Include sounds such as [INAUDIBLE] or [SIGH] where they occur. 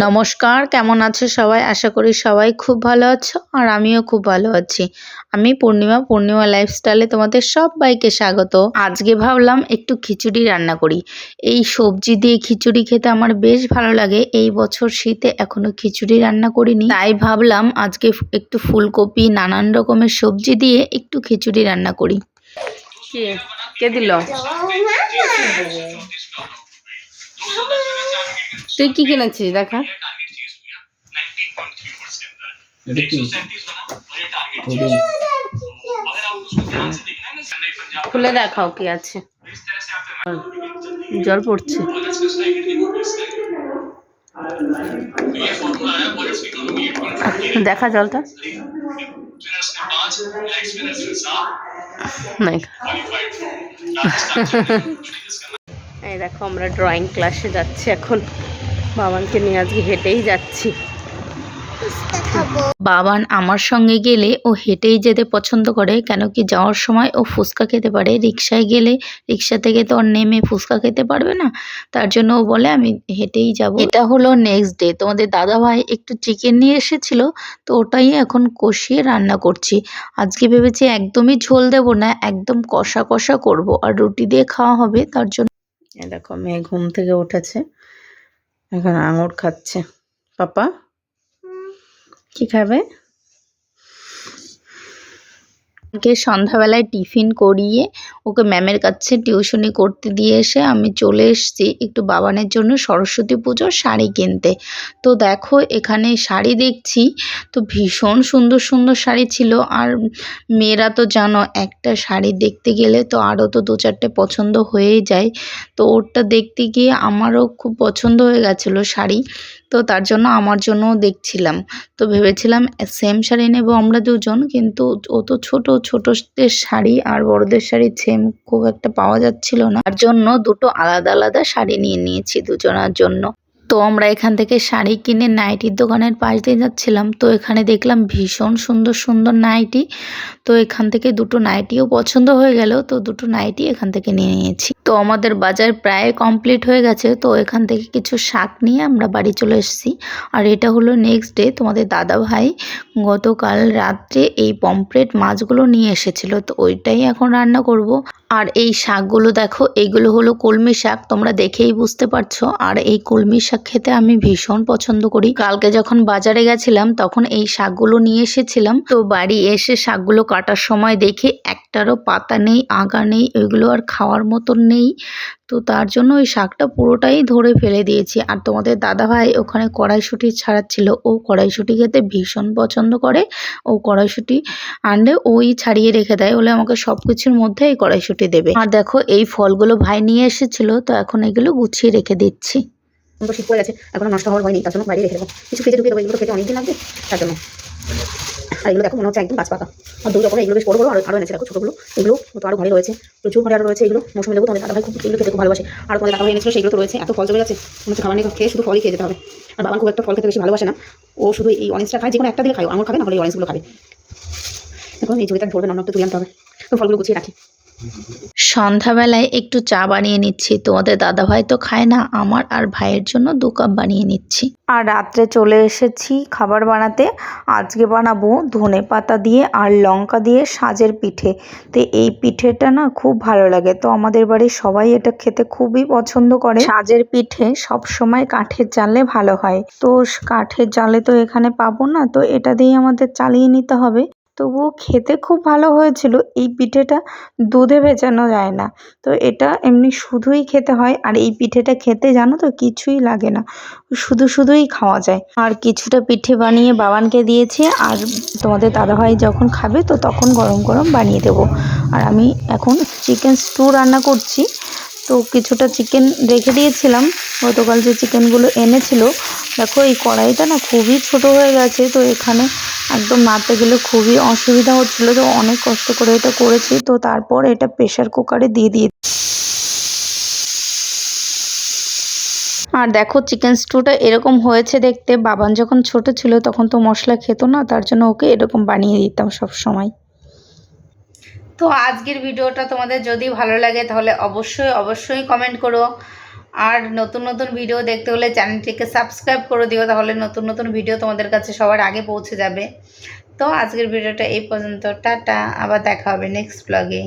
নমস্কার কেমন আছো সবাই? আশা করি সবাই খুব ভালো আছো আর আমিও খুব ভালো আছি। আমি পূর্ণিমা পূর্ণিমা লাইফস্টাইলে তোমাদের সবাইকে স্বাগত। আজকে ভাবলাম একটু খিচুড়ি রান্না করি। এই সবজি দিয়ে খিচুড়ি খেতে আমার বেশ ভালো লাগে। এই বছর শীতে এখনও খিচুড়ি রান্না করিনি। তাই ভাবলাম আজকে একটু ফুলকপি নানান রকমের সবজি দিয়ে একটু খিচুড়ি রান্না করি। কে কে দিল? তুই কি কিনেছিস? দেখা। খুলে দেখাও কি আছে। জল পড়ছে। দেখা জলটা। [LAUGHS] নাই [LAUGHS] এই দেখো আমরা ড্রয়িং ক্লাসে যাচ্ছি এখন। বাবানকে নিয়ে আজকে হেঁটেই যাচ্ছি। বাবান আমার সঙ্গে গেলে ও হেঁটেই যেতে পছন্দ করে কেন কি যাওয়ার সময় ও ফুচকা খেতে পারে। রিক্সায় গেলে রিক্সা থেকে তো আর নেমে ফুচকা খেতে পারবে না, তার জন্য ও বলে আমি হেঁটেই যাব। এটা হলো নেক্সট ডে তোমাদের দাদা ভাই একটু চিকেন নিয়ে এসেছিল, তো ওটাই এখন কষিয়ে রান্না করছি। আজকে ভেবেছি একদমই ঝোল দেব না, একদম কষা কষা করব। আর রুটি দিয়ে খাওয়া হবে, তার জন্য এই দেখো মেয়ে ঘুম থেকে উঠেছে। এখন আঙুর খাচ্ছে। পাপা কি খাবে? ওকে সন্ধ্যাবেলায় টিফিন করিয়ে ওকে ম্যামের কাছে টিউশনি করতে দিয়ে এসে আমি চলে এসেছি একটু বাবানের জন্য সরস্বতী পুজোর শাড়ি কিনতে। তো দেখো, এখানে শাড়ি দেখছি, তো ভীষণ সুন্দর সুন্দর শাড়ি ছিল। আর মেয়েরা তো জানো, একটা শাড়ি দেখতে গেলে তো আরও তো দু চারটে পছন্দ হয়েই যায়। তো ওরটা দেখতে গিয়ে আমারও খুব পছন্দ হয়ে গেছিল শাড়ি। তো তার জন্য আমার জন্য দেখছিলাম। তো ভেবেছিলাম সেম শাড়ি নেব আমরা দুজন, কিন্তু ও তো ছোট, ছোটদের শাড়ি আর বড়দের শাড়ি সেম খুব একটা পাওয়া যাচ্ছিল না। তার জন্য দুটো আলাদা আলাদা শাড়ি নিয়ে নিয়েছি দুজনার জন্য। তো আমরা এখান থেকে শাড়ি কিনে নাইটির দোকানের পাশ দিয়ে যাচ্ছিলাম। তো এখানে দেখলাম ভীষণ সুন্দর সুন্দর নাইটি। তো এখান থেকে দুটো নাইটিও পছন্দ হয়ে গেল। তো দুটো নাইটি এখান থেকে নিয়ে নিয়েছি। তো আমাদের বাজার প্রায় কমপ্লিট হয়ে গেছে। তো এখান থেকে কিছু শাক নিয়ে আমরা বাড়ি চলে এসেছি। আর এটা হলো নেক্সট ডে তোমাদের দাদা ভাই গতকাল রাত্রে এই পমপ্লেট মাছগুলো নিয়ে এসেছিল। তো ওইটাই এখন রান্না করব। আর এই শাকগুলো দেখো এইগুলো হলো কলমি শাক, তোমরা দেখেই বুঝতে পারছ। আর এই কলমি শাক খেতে আমি ভীষণ পছন্দ করি। কালকে যখন বাজারে গেছিলাম, তখন এই শাকগুলো নিয়ে এসেছিলাম। তো বাড়ি এসে শাকগুলো কাটার সময় দেখে একটারও পাতা নেই, আগা নেই ওইগুলো আর খাওয়ার মতন নেই। তো তার জন্য ওই শাকটা পুরোটাই ধরে ফেলে দিয়েছি। আর তোমাদের দাদা ভাই ওখানে কড়াইশুঁটি ছাড়াচ্ছিল। ও কড়াইশুঁটি খেতে ভীষণ পছন্দ করে। ও কড়াইশুঁটি আনলে ওই ছাড়িয়ে রেখে দেয়। বলে আমাকে সব কিছুর মধ্যে এই কড়াইশুঁটি দেবে। আর দেখো, এই ফলগুলো ভাই নিয়ে এসেছিল। তো এখন এগুলো গুছিয়ে রেখে দিচ্ছি। শীত পড়ে গেছে। এখনও নষ্ট হওয়ার হয়নি তার জন্য বাইরে রেখে দেবো। কিছু ফ্রিজে ঢুকিয়ে দেবো। এগুলো খেতে অনেকদিন লাগবে। তার জন্য। আর এগুলো দেখো, মনে হচ্ছে একদম গাছ আর দুই রকমের এগুলো বেশ বড় বড়, আর আরও এনেছে, দেখো ছোটোগুলো এগুলো তো আরও ঘরে রয়েছে, প্রচুর ঘরে আরও রয়েছে এগুলো। মৌসুমি লেবু তোমাদের দাদা ভাই খুব এগুলো খেতে খুব ভালোবাসে। আর তোমাদের দাদা ভাই এনেছিল, সেগুলো তো রয়েছে। এত ফল জমে যাচ্ছে, মনে হচ্ছে খাবার নিয়ে খেয়ে শুধু ফলই খেয়ে যেতে হবে। আর বাবা খুব একটা ফল খেতে বেশি ভালোবাসে না। ও শুধু এই অরেঞ্জটা খায়, যে কোনো একটা দিলে খায়। আমার খাবে না হলে এই অরেঞ্জগুলো খাবে। এখন এই ছবিটা ধরবে না একটু তুলে আনতে হবে। তো ফলগুলো গুছিয়ে রাখি। সন্ধ্যাবেলায় একটু চা বানিয়ে নিচ্ছি। তোমাদের দাদা ভাই তো খায় না, আমার আর ভাইয়ের জন্য দু কাপ বানিয়ে নিচ্ছি। আর রাত্রে চলে এসেছি খাবার বানাতে। আজকে বানাবো ধনে পাতা দিয়ে আর লঙ্কা দিয়ে সাজের পিঠে। তো এই পিঠেটা না খুব ভালো লাগে। তো আমাদের বাড়ির সবাই এটা খেতে খুবই পছন্দ করে। সাজের পিঠে সব সময় কাঠের জালে ভালো হয়। তো কাঠের জালে তো এখানে পাবো না, তো এটা দিয়ে আমাদের চালিয়ে নিতে হবে। তবুও খেতে খুব ভালো হয়েছিল। এই পিঠেটা দুধে ভেজানো যায় না। তো এটা এমনি শুধুই খেতে হয়। আর এই পিঠেটা খেতে জানো তো কিছুই লাগে না। শুধু শুধুই খাওয়া যায়। আর কিছুটা পিঠে বানিয়ে বাবানকে দিয়েছি। আর তোমাদের দাদাভাই যখন খাবে তো তখন গরম গরম বানিয়ে দেবো। আর আমি এখন চিকেন স্টু রান্না করছি। তো কিছুটা চিকেন রেখে দিয়েছিলাম। গতকাল যে চিকেনগুলো এনেছিল, দেখো এই কড়াইটা না খুবই ছোট হয়ে গেছে, তো এখানে একদম নাড়তে গেলে খুবই অসুবিধা হচ্ছিল, তো অনেক কষ্ট করে এটা করেছি, তো তারপর এটা প্রেশার কুকারে দিয়ে দিয়ে আর দেখো চিকেন স্টুটা এরকম হয়েছে দেখতে, বাবান যখন ছোট ছিল তখন তো মশলা খেত না, তার জন্য ওকে এরকম বানিয়ে দিতাম সব সময় তো আজকের ভিডিওটা তোমাদের যদি ভালো লাগে তাহলে অবশ্যই অবশ্যই কমেন্ট করো। আর নতুন নতুন ভিডিও দেখতে হলে চ্যানেলটিকে সাবস্ক্রাইব করে দিও, তাহলে নতুন নতুন ভিডিও তোমাদের কাছে সবার আগে পৌঁছে যাবে। তো আজকের ভিডিওটা এই পর্যন্ত, টাটা, আবার দেখা হবে নেক্সট ব্লগে